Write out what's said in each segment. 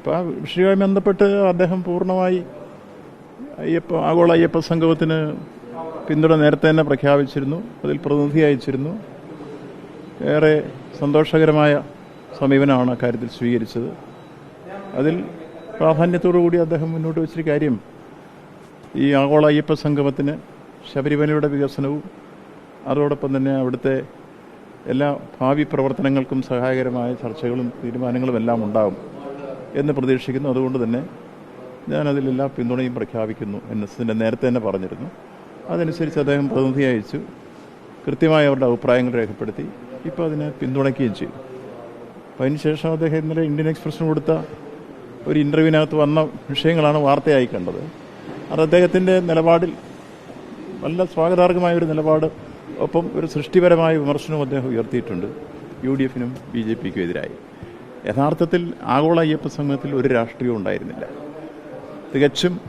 അപ്പോൾ ആ വിഷയവുമായി ബന്ധപ്പെട്ട് അദ്ദേഹം പൂർണമായി അയ്യപ്പ ആഗോള അയ്യപ്പ സംഗമത്തിന് പിന്തുണ നേരത്തെ തന്നെ പ്രഖ്യാപിച്ചിരുന്നു. അതിൽ പ്രതിനിധി അയച്ചിരുന്നു. ഏറെ സന്തോഷകരമായ സമീപനമാണ് അക്കാര്യത്തിൽ സ്വീകരിച്ചത്. അതിൽ പ്രാധാന്യത്തോടു കൂടി അദ്ദേഹം മുന്നോട്ട് വെച്ചൊരു കാര്യം. ഈ ആഗോള അയ്യപ്പ സംഗമത്തിന് ശബരിമലയുടെ വികസനവും അതോടൊപ്പം തന്നെ അവിടുത്തെ എല്ലാ ഭാവി പ്രവർത്തനങ്ങൾക്കും സഹായകരമായ ചർച്ചകളും തീരുമാനങ്ങളും എല്ലാം ഉണ്ടാകും. എന്ന് പ്രതീക്ഷിക്കുന്നു. അതുകൊണ്ട് തന്നെ ഞാനതിലെല്ലാ പിന്തുണയും പ്രഖ്യാപിക്കുന്നു എൻ എസ് എസിന്റെ നേരത്തെ തന്നെ പറഞ്ഞിരുന്നു. അതനുസരിച്ച് അദ്ദേഹം പ്രതിനിധി അയച്ചു. കൃത്യമായ അവരുടെ അഭിപ്രായങ്ങൾ രേഖപ്പെടുത്തി. ഇപ്പോൾ അതിനെ പിന്തുണയ്ക്കുകയും ചെയ്തു. അപ്പോൾ അതിനുശേഷം അദ്ദേഹം ഇന്നലെ ഇന്ത്യൻ എക്സ്പ്രസ്സിന് കൊടുത്ത ഒരു ഇന്റർവ്യൂവിനകത്ത് വന്ന വിഷയങ്ങളാണ് വാർത്തയായി കണ്ടത്. അത് അദ്ദേഹത്തിന്റെ നിലപാടിൽ നല്ല സ്വാഗതാർഹമായ ഒരു നിലപാട് ഒപ്പം ഒരു സൃഷ്ടിപരമായ വിമർശനവും അദ്ദേഹം ഉയർത്തിയിട്ടുണ്ട്. യു ഡി എഫിനും ബി ജെ പിക്കും എതിരായി. യഥാർത്ഥത്തിൽ ആഗോള അയ്യപ്പ സംഘത്തിൽ ഒരു രാഷ്ട്രീയവും ഉണ്ടായിരുന്നില്ല. തികച്ചും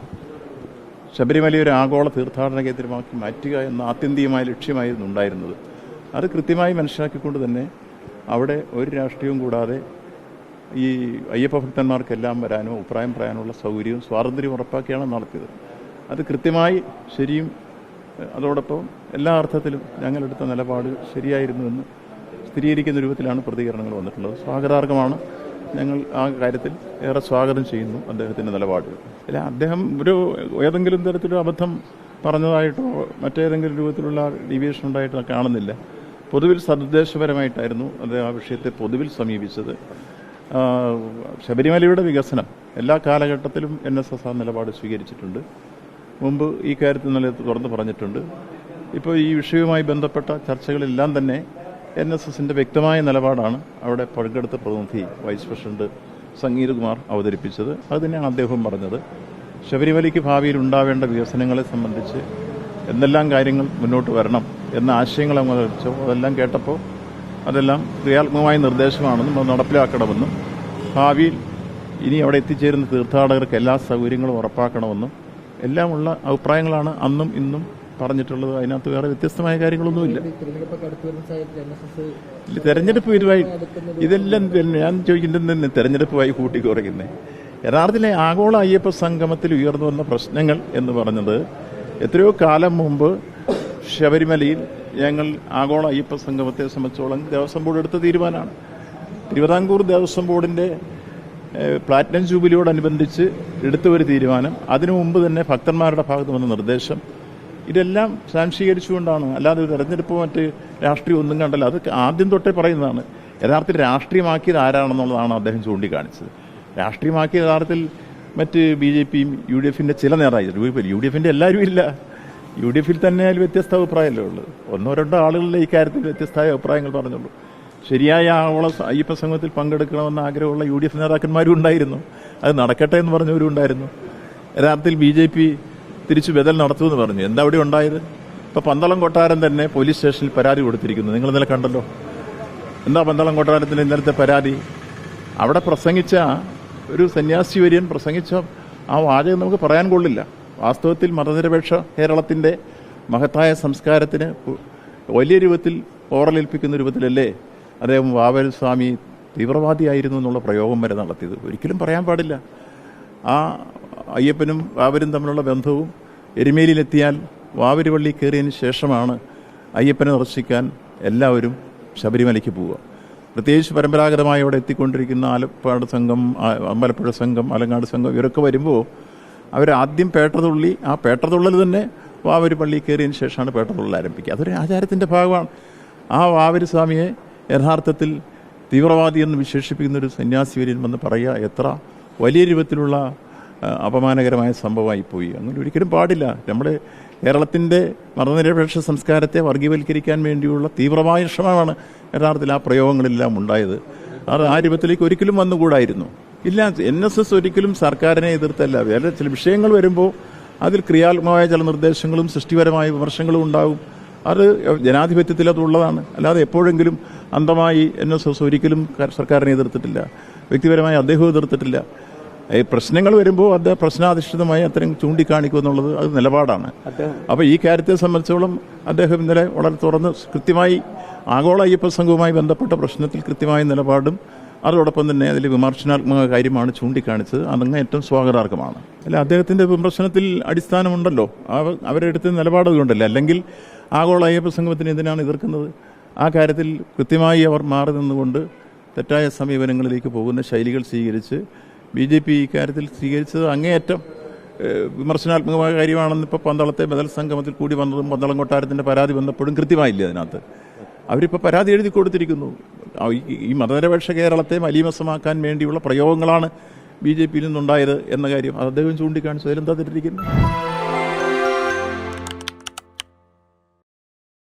ശബരിമല ഒരു ആഗോള തീർത്ഥാടന കേന്ദ്രമാക്കി മാറ്റുക എന്ന ആത്യന്തികമായ ലക്ഷ്യമായിരുന്നു ഉണ്ടായിരുന്നത്. അത് കൃത്യമായി മനസ്സിലാക്കിക്കൊണ്ട് തന്നെ അവിടെ ഒരു രാഷ്ട്രീയവും കൂടാതെ ഈ അയ്യപ്പ ഭക്തന്മാർക്കെല്ലാം വരാനും അഭിപ്രായം പറയാനുള്ള സൗകര്യവും സ്വാതന്ത്ര്യവും ഉറപ്പാക്കിയാണ് നടത്തിയത്. അത് കൃത്യമായി ശരിയും അതോടൊപ്പം എല്ലാ അർത്ഥത്തിലും ഞങ്ങളെടുത്ത നിലപാട് ശരിയായിരുന്നുവെന്ന് സ്ഥിരീകരിക്കുന്ന രൂപത്തിലാണ് പ്രതികരണങ്ങൾ വന്നിട്ടുള്ളത്. സ്വാഗതാർഹമാണ്. ഞങ്ങൾ ആ കാര്യത്തിൽ ഏറെ സ്വാഗതം ചെയ്യുന്നു അദ്ദേഹത്തിന്റെ നിലപാടുകൾ അല്ല അദ്ദേഹം ഒരു ഏതെങ്കിലും തരത്തിലൊരു അബദ്ധം പറഞ്ഞതായിട്ടോ മറ്റേതെങ്കിലും രൂപത്തിലുള്ള ഡിവിയേഷൻ ഉണ്ടായിട്ടോ കാണുന്നില്ല. പൊതുവിൽ സദ്ദേശപരമായിട്ടായിരുന്നു അദ്ദേഹം ആ വിഷയത്തെ പൊതുവിൽ സമീപിച്ചത്. ശബരിമലയുടെ വികസനം എല്ലാ കാലഘട്ടത്തിലും എൻ എസ് എസ് ആ നിലപാട് സ്വീകരിച്ചിട്ടുണ്ട്. മുമ്പ് ഈ കാര്യത്തിൽ നല്ല തുറന്ന് പറഞ്ഞിട്ടുണ്ട്. ഇപ്പോൾ ഈ വിഷയവുമായി ബന്ധപ്പെട്ട ചർച്ചകളെല്ലാം തന്നെ എൻ എസ് എസിന്റെ വ്യക്തമായ നിലപാടാണ് അവിടെ പങ്കെടുത്ത പ്രതിനിധി വൈസ് പ്രസിഡന്റ് സംഗീത് കുമാർ അവതരിപ്പിച്ചത്. അത് അദ്ദേഹം പറഞ്ഞത്. ശബരിമലയ്ക്ക് ഭാവിയിൽ ഉണ്ടാവേണ്ട വികസനങ്ങളെ സംബന്ധിച്ച് എന്തെല്ലാം കാര്യങ്ങൾ മുന്നോട്ട് വരണം എന്ന ആശയങ്ങൾ അങ്ങ് അതെല്ലാം കേട്ടപ്പോൾ അതെല്ലാം ക്രിയാത്മകമായ നിർദ്ദേശമാണെന്നും അത് നടപ്പിലാക്കണമെന്നും ഭാവിയിൽ ഇനി അവിടെ എത്തിച്ചേരുന്ന തീർത്ഥാടകർക്ക് എല്ലാ സൗകര്യങ്ങളും ഉറപ്പാക്കണമെന്നും എല്ലാമുള്ള അഭിപ്രായങ്ങളാണ് അന്നും ഇന്നും പറഞ്ഞിട്ടുള്ളത്. അതിനകത്ത് വേറെ വ്യത്യസ്തമായ കാര്യങ്ങളൊന്നുമില്ല. തെരഞ്ഞെടുപ്പ് ഇതുമായി ഇതെല്ലാം ഞാൻ ചോദിക്കുന്നത് തന്നെ തെരഞ്ഞെടുപ്പുമായി കൂട്ടിക്കുറയ്ക്കുന്നത് യഥാർത്ഥത്തിലെ ആഗോള അയ്യപ്പ സംഗമത്തിൽ ഉയർന്നു വന്ന പ്രശ്നങ്ങൾ എന്ന് പറഞ്ഞത് എത്രയോ കാലം മുമ്പ് ശബരിമലയിൽ ഞങ്ങൾ ആഗോള അയ്യപ്പ സംഗമത്തെ സംബന്ധിച്ചോളം ദേവസ്വം ബോർഡ് എടുത്ത തീരുമാനമാണ്. തിരുവിതാംകൂർ ദേവസ്വം ബോർഡിന്റെ പ്ലാറ്റിനം ജൂബിലിയോടനുബന്ധിച്ച് എടുത്ത ഒരു തീരുമാനം. അതിനു മുമ്പ് തന്നെ ഭക്തന്മാരുടെ ഭാഗത്ത് വന്ന നിർദ്ദേശം ഇതെല്ലാം സാംശീകരിച്ചുകൊണ്ടാണ് അല്ലാതെ തെരഞ്ഞെടുപ്പ് മറ്റ് രാഷ്ട്രീയം ഒന്നും കണ്ടല്ല. അത് ആദ്യം തൊട്ടേ പറയുന്നതാണ്. യഥാർത്ഥത്തിൽ രാഷ്ട്രീയമാക്കിയത് ആരാണെന്നുള്ളതാണ് അദ്ദേഹം ചൂണ്ടിക്കാണിച്ചത്. രാഷ്ട്രീയമാക്കിയ യഥാർത്ഥത്തിൽ മറ്റ് ബി ജെ പിയും യു ഡി എഫിന്റെ ചില നേതാക്കൾ യു ഡി എഫിന്റെ എല്ലാവരും ഇല്ല. യു ഡി എഫിൽ തന്നെ അതിൽ വ്യത്യസ്ത അഭിപ്രായമല്ലേ ഉള്ളൂ. ഒന്നോ രണ്ടോ ആളുകളിലെ ഇക്കാര്യത്തിൽ കാര്യത്തിൽ വ്യത്യസ്തമായ അഭിപ്രായങ്ങൾ പറഞ്ഞുള്ളൂ. ശരിയായ ആവള അയ്യപ്പ സംഘത്തിൽ പങ്കെടുക്കണമെന്ന ആഗ്രഹമുള്ള യു ഡി എഫ് നേതാക്കന്മാരും ഉണ്ടായിരുന്നു. അത് നടക്കട്ടെ എന്ന് പറഞ്ഞവരും ഉണ്ടായിരുന്നു. യഥാർത്ഥത്തിൽ ബി ജെ പി തിരിച്ചു ബദൽ നടത്തുമെന്ന് പറഞ്ഞു. എന്താ അവിടെ ഉണ്ടായത്? ഇപ്പൊ പന്തളം കൊട്ടാരം തന്നെ പോലീസ് സ്റ്റേഷനിൽ പരാതി കൊടുത്തിരിക്കുന്നു. നിങ്ങൾ ഇന്നലെ കണ്ടല്ലോ. എന്താ പന്തളം കൊട്ടാരത്തിന് ഇന്നലത്തെ പരാതി? അവിടെ പ്രസംഗിച്ച ഒരു സന്യാസി വര്യൻ പ്രസംഗിച്ച ആ വാചകം നമുക്ക് പറയാൻ കൊള്ളില്ല. വാസ്തവത്തിൽ മതനിരപേക്ഷ കേരളത്തിന്റെ മഹത്തായ സംസ്കാരത്തിന് വലിയ രൂപത്തിൽ ഓറലേൽപ്പിക്കുന്ന രൂപത്തിലല്ലേ അദ്ദേഹം വാവൽ സ്വാമി തീവ്രവാദിയായിരുന്നു എന്നുള്ള പ്രയോഗം വരെ നടത്തിയത്. ഒരിക്കലും പറയാൻ പാടില്ല. ആ അയ്യപ്പനും വാവരും തമ്മിലുള്ള ബന്ധവും എരുമേലിയിലെത്തിയാൽ വാവരുപള്ളി കയറിയതിന് ശേഷമാണ് അയ്യപ്പനെ ദർശിക്കാൻ എല്ലാവരും ശബരിമലയ്ക്ക് പോവുക. പ്രത്യേകിച്ച് പരമ്പരാഗതമായി അവിടെ എത്തിക്കൊണ്ടിരിക്കുന്ന ആലപ്പാട് സംഘം അമ്പലപ്പുഴ സംഘം അലങ്ങാട് സംഘം ഇവരൊക്കെ വരുമ്പോൾ അവരാദ്യം പേട്ടതുള്ളി ആ പേട്ടതുള്ളൽ തന്നെ വാവര് പള്ളി കയറിയതിന് ശേഷമാണ് പേട്ടതുള്ളൽ ആരംഭിക്കുക. അതൊരു ആചാരത്തിന്റെ ഭാഗമാണ്. ആ വാവര് സ്വാമിയെ യഥാർത്ഥത്തിൽ തീവ്രവാദി എന്ന് വിശേഷിപ്പിക്കുന്ന ഒരു സന്യാസി വര്യൻ വന്ന് പറയുക എത്ര വലിയ രൂപത്തിലുള്ള അപമാനകരമായ സംഭവമായി പോയി അങ്ങനെ ഒരിക്കലും പാടില്ല. നമ്മുടെ കേരളത്തിന്റെ മതനിരപേക്ഷ സംസ്കാരത്തെ വർഗീയവൽക്കരിക്കാൻ വേണ്ടിയുള്ള തീവ്രമായ ശ്രമമാണ് യഥാർത്ഥത്തിൽ ആ പ്രയോഗങ്ങളെല്ലാം ഉണ്ടായത്. അത് ആ രൂപത്തിലേക്ക് ഒരിക്കലും വന്നുകൂടായിരുന്നു. ഇല്ല എൻ എസ് എസ് ഒരിക്കലും സർക്കാരിനെ എതിർത്തല്ല. വേറെ ചില വിഷയങ്ങൾ വരുമ്പോൾ അതിൽ ക്രിയാത്മകമായ ചില നിർദ്ദേശങ്ങളും സൃഷ്ടിപരമായ വിമർശങ്ങളും ഉണ്ടാകും. അത് ജനാധിപത്യത്തിൽ അതുള്ളതാണ് അല്ലാതെ എപ്പോഴെങ്കിലും അന്തമായി എൻ എസ് എസ് ഒരിക്കലും സർക്കാരിനെ എതിർത്തിട്ടില്ല. വ്യക്തിപരമായി അദ്ദേഹവും എതിർത്തിട്ടില്ല. ഈ പ്രശ്നങ്ങൾ വരുമ്പോൾ അത് പ്രശ്നാധിഷ്ഠിതമായി അത്തരം ചൂണ്ടിക്കാണിക്കും എന്നുള്ളത് അത് നിലപാടാണ്. അപ്പോൾ ഈ കാര്യത്തെ സംബന്ധിച്ചോളം അദ്ദേഹം ഇന്നലെ വളരെ തുറന്ന് കൃത്യമായി ആഗോള അയ്യപ്പ സംഘവുമായി ബന്ധപ്പെട്ട പ്രശ്നത്തിൽ കൃത്യമായ നിലപാടും അതോടൊപ്പം തന്നെ അതിൽ വിമർശനാത്മക കാര്യമാണ് ചൂണ്ടിക്കാണിച്ചത്. അതങ്ങ് ഏറ്റവും സ്വാഗതാർഹമാണ്. അല്ല അദ്ദേഹത്തിന്റെ വിമർശനത്തിൽ അടിസ്ഥാനമുണ്ടല്ലോ. അവ- അവരെടുത്ത നിലപാട് കൊണ്ടല്ലേ അല്ലെങ്കിൽ ആഗോള അയ്യപ്പ സംഘത്തിന് എന്തിനാണ് എതിർക്കുന്നത്? ആ കാര്യത്തിൽ കൃത്യമായി അവർ മാറി നിന്നുകൊണ്ട് തെറ്റായ സമീപനങ്ങളിലേക്ക് പോകുന്ന ശൈലികൾ സ്വീകരിച്ച് ബി ജെ പി ഇക്കാര്യത്തിൽ സ്വീകരിച്ചത് അങ്ങേയറ്റം വിമർശനാത്മകമായ കാര്യമാണെന്ന് ഇപ്പോൾ പന്തളത്തെ ബദൽ സംഗമത്തിൽ കൂടി വന്നതും പന്തളം കൊട്ടാരത്തിന്റെ പരാതി വന്നപ്പോഴും കൃത്യമായില്ല അതിനകത്ത്. അവരിപ്പോൾ പരാതി എഴുതി കൊടുത്തിരിക്കുന്നു. ഈ- മതനിരപേക്ഷ കേരളത്തെ മലീമസമാക്കാൻ വേണ്ടിയുള്ള പ്രയോഗങ്ങളാണ് ബി ജെ പിയിൽ നിന്നുണ്ടായത് എന്ന കാര്യം അദ്ദേഹം ചൂണ്ടിക്കാണിച്ചു അതിലെന്താ തെറ്റിരിക്കുന്നത്?